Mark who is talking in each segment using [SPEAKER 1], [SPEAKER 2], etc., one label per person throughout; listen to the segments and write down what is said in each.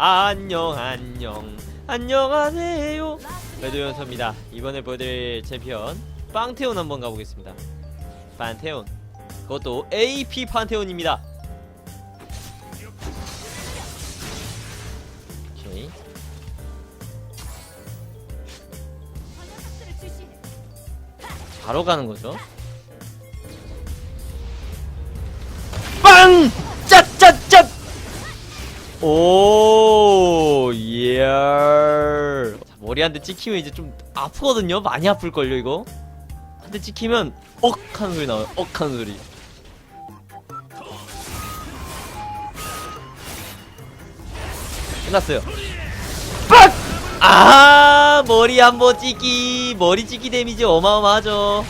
[SPEAKER 1] 안녕 안녕. 안녕하세요. 매도연서입니다. 이번에 보여드릴 챔피언 빵테온 한번 가보겠습니다. 판테온. 그것도 AP 판테온입니다. 오케이. 바로 가는 거죠? 빵! 짜짜짜! 오, 예. 자, 머리 한 대 찍히면 이제 좀 아프거든요? 많이 아플걸요, 이거? 한 대 찍히면, 억! 하는 소리 나와요, 억! 하는 소리. 끝났어요. 빡! 아, 머리 한 번 찍기. 머리 찍기 데미지 어마어마하죠.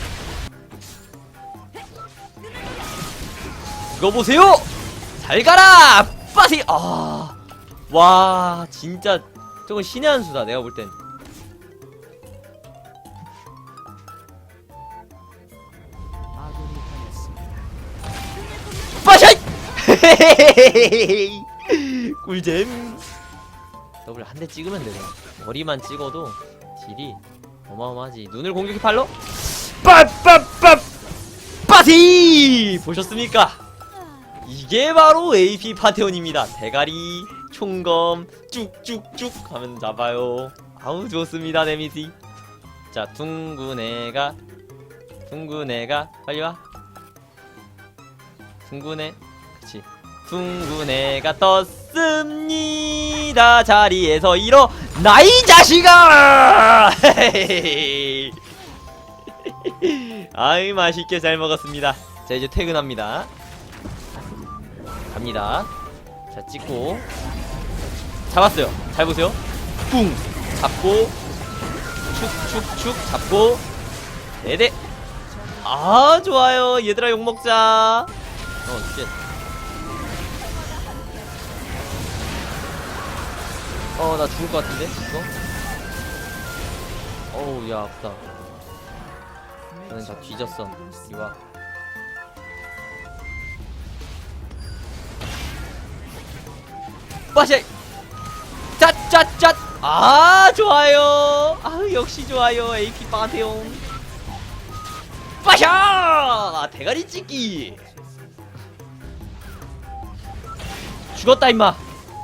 [SPEAKER 1] 이거 보세요! 잘 가라! 빠시! 아. 와, 진짜, 저건 신의 한 수다, 내가 볼 땐. 꿀잼. 더블 한 대 찍으면 되죠. 머리만 찍어도 딜이 어마어마하지. 눈을 공격해 팔로? 빠빠빠! 빠시! 보셨습니까? 이게 바로 AP 파테온입니다. 대가리, 총검, 쭉쭉쭉 하면 잡아요. 아우 좋습니다, 데미지. 자, 둥근 애가, 둥근 애가 빨리 와. 둥근 애, 그치. 둥근 애가 떴습니다. 자리에서 일어, 나 이 자식아! 아이 맛있게 잘 먹었습니다. 자 이제 퇴근합니다. 갑니다. 자, 찍고. 잡았어요. 잘 보세요. 뿡! 잡고. 축, 축, 축. 잡고. 네네. 아, 좋아요. 얘들아, 욕먹자. 어, 쉣. 어, 나 죽을 것 같은데? 이거? 어우, 야, 아프다. 나는 다 뒤졌어. 이리 와. 빠샤 짜짜짜 아 좋아요 아 역시 좋아요 AP 파테온 빠샤 아, 대가리 찍기 죽었다 임마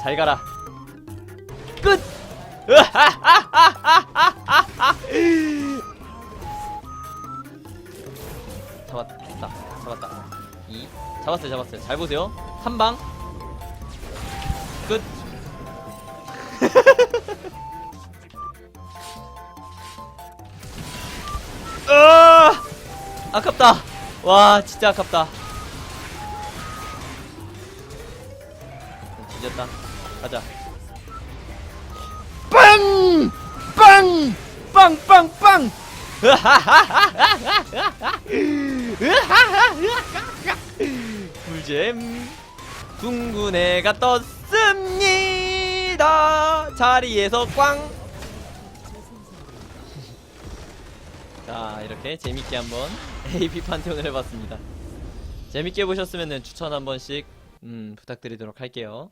[SPEAKER 1] 잘 가라 끝 잡았다 잡았다 이 잡았어요 잡았어요 잘 보세요 한 방 끝. 아! 아깝다. 와, 진짜 아깝다. 뒤졌다. 가자. 빵! 빵! 빵! 빵! 꿀잼. 둥근 애가 떴습니다. 자리에서 꽝. 자, 이렇게 재밌게 한번 AP 판테온을 해봤습니다. 재밌게 보셨으면 추천 한 번씩 음, 부탁드리도록 할게요.